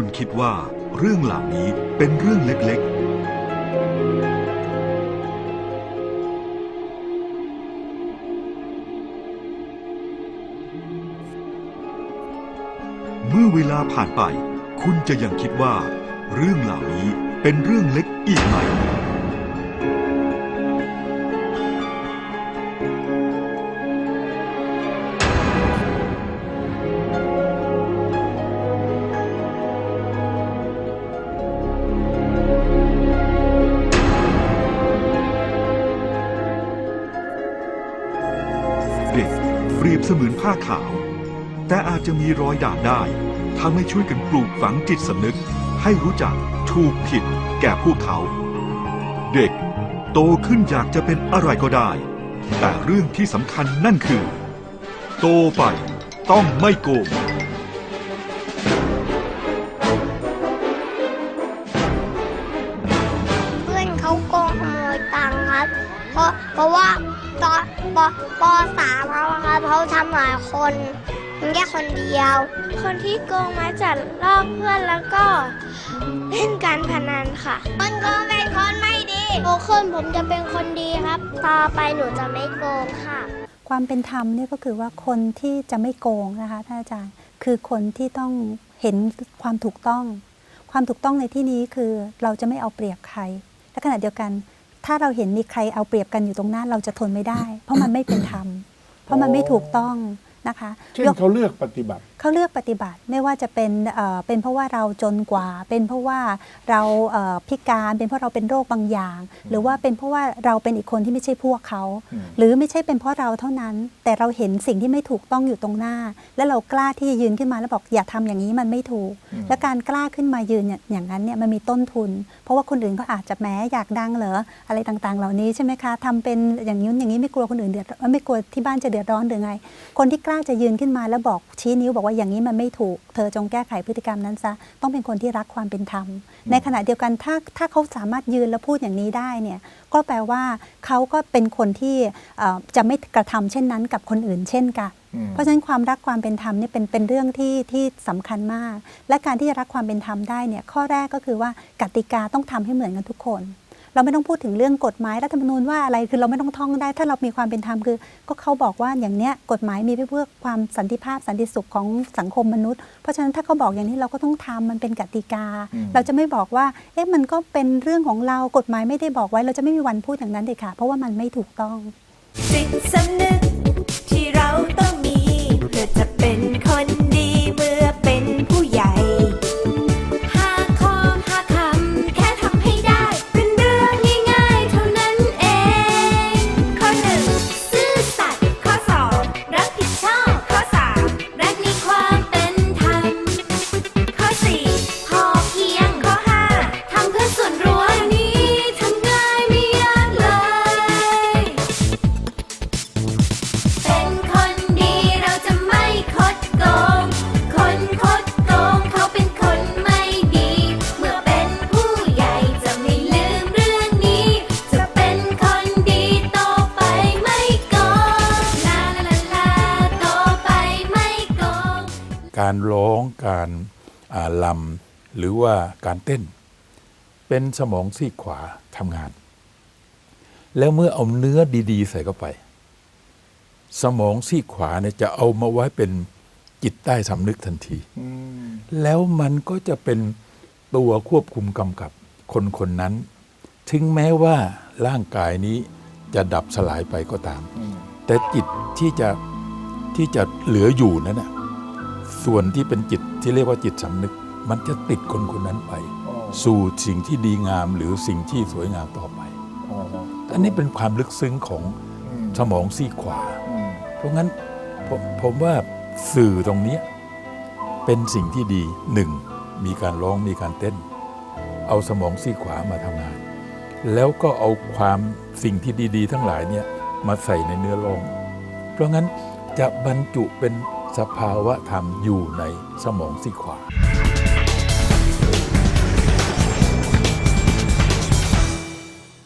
คุณคิดว่าเรื่องเหล่านี้เป็นเรื่องเล็ก ๆ เมื่อเวลาผ่านไป คุณจะยังคิดว่า เรื่องเหล่านี้เป็นเรื่องเล็กอีกไหม เสมือนผ้าขาว แต่อาจจะมีรอยด่างได้ ถ้าไม่ช่วยกันปลูกฝังจิตสำนึก ให้รู้จักถูกผิดแก่พวกเขา เด็กโตขึ้นอยากจะเป็นอะไรก็ได้ แต่เรื่องที่สำคัญนั่นคือ โตไปต้องไม่โกง ปปสามเขาอะครับเขาทำหลายคนมันแค่คนเดียว คนที่โกงมาจัดลอกเพื่อนแล้วก็เล่นการพนันค่ะมันโกงเป็นคนไม่ดีโตขึ้นผมจะเป็นคนดีครับ ต่อไปหนูจะไม่โกงค่ะ ความเป็นธรรมเนี่ยก็คือว่าคนที่จะไม่โกงนะคะท่านอาจารย์คือคนที่ต้องเห็นความถูกต้อง ความถูกต้องในที่นี้คือเราจะไม่เอาเปรียบใครและขณะเดียวกัน ถ้าเราเห็นมีใครเอาเปรียบกันอยู่ตรงหน้าเราจะทนไม่ได้ เพราะมันไม่เป็นธรรม เพราะมันไม่ถูกต้องนะคะเช่นยกเขาเลือกปฏิบัติเขาเลือกปฏิบัติไม่ว่าจะเป็นเอ่อเป็นเพราะว่าเราจนกว่า เป็นเพราะว่าเราเอ่อพิการเป็นเพราะเราเป็นโรคบางอย่าง หรือว่าเป็นเพราะว่าเราเป็นอีกคนที่ไม่ใช่พวกเขาอืมหรือไม่ใช่เป็นเพราะเราเท่านั้น แต่เราเห็นสิ่งที่ไม่ถูกต้องอยู่ตรงหน้า และเรากล้าที่จะยืนขึ้นมาแล้วบอกอย่าทำอย่างนี้มันไม่ถูก และการกล้าขึ้นมายืนเนี่ยอย่างนั้นเนี่ยมันมีต้นทุน เพราะว่าคนอื่นก็อาจจะแม้อยากดังเหรออะไรต่างๆ เหล่านี้ใช่ไหมคะทำเป็นอย่างนี้อย่างนี้ไม่กลัวคนอื่นเดือดเอ่อไม่กลัวที่บ้านจะเดือดร้อนหรือไง คนที่กล้าจะยืนขึ้นมาแล้วบอกชี้นิ้วบอกว่าอย่างนี้มันไม่ถูก เธอจงแก้ไขพฤติกรรมนั้นซะต้องเป็นคนที่รักความเป็นธรรม ในขณะเดียวกันถ้าถ้าเขาสามารถยืนแล้วพูดอย่างนี้ได้เนี่ยก็แปลว่าเขาก็เป็นคนที่เอ่อจะไม่กระทำเช่นนั้นกับคนอื่นเช่นกันอืมเพราะฉะนั้นความรักความเป็นธรรมเนี่ยเป็นเป็นเรื่องที่ที่สำคัญมาก และการที่จะรักความเป็นธรรมได้เนี่ยข้อแรกก็คือว่ากติกาต้องทำให้เหมือนกันทุกคน เราไม่ต้องพูดถึงเรื่องกฎหมายรัฐธรรมนูญว่าอะไรคือเราไม่ต้องท่องได้ ถ้าเรามีความเป็นธรรมคือ ก็เขาบอกว่าอย่างเนี้ยกฎหมายมีไว้เพื่อความสันติภาพสันติสุขของสังคมมนุษย์ เพราะฉะนั้นถ้าเขาบอกอย่างนี้เราก็ต้องทำมันเป็นกติกาอืมเราจะไม่บอกว่าเอ๊ะมันก็เป็นเรื่องของเรากฎหมายไม่ได้บอกไว้ เราจะไม่มีวันพูดอย่างนั้นเลยค่ะเพราะว่ามันไม่ถูกต้องจิตสำนึก การร้องการอ่าลำหรือว่าการเต้น เป็นสมองซีกขวาทำงาน แล้วเมื่อเอาเนื้อดีๆ ใส่เข้าไป สมองซีกขวาเนี่ยจะเอามาไว้เป็นจิตใต้สำนึกทันทีแล้วมันก็จะเป็นตัวควบคุมกำกับคนคนนั้น ถึงแม้ว่าร่างกายนี้จะดับสลายไปก็ตาม แต่จิตที่จะที่จะเหลืออยู่นั้นนะ ส่วนที่เป็นจิตที่เรียกว่าจิตสำนึก มันจะติดคนคนนั้นไป สู่สิ่งที่ดีงามหรือสิ่งที่สวยงามต่อไปอันนี้เป็นความลึกซึ้งของสมองซีกขวา เพราะงั้นผมผมว่าสื่อตรงเนี้ยเป็นสิ่งที่ดีหนึ่งมีการร้องมีการเต้น เอาสมองซีกขวามาทำงาน แล้วก็เอาความสิ่งที่ดี ๆ ทั้งหลายเนี่ยมาใส่ในเนื้อร้อง เพราะงั้นจะบรรจุเป็น สภาวะธรรมอยู่ในสมองซีขวา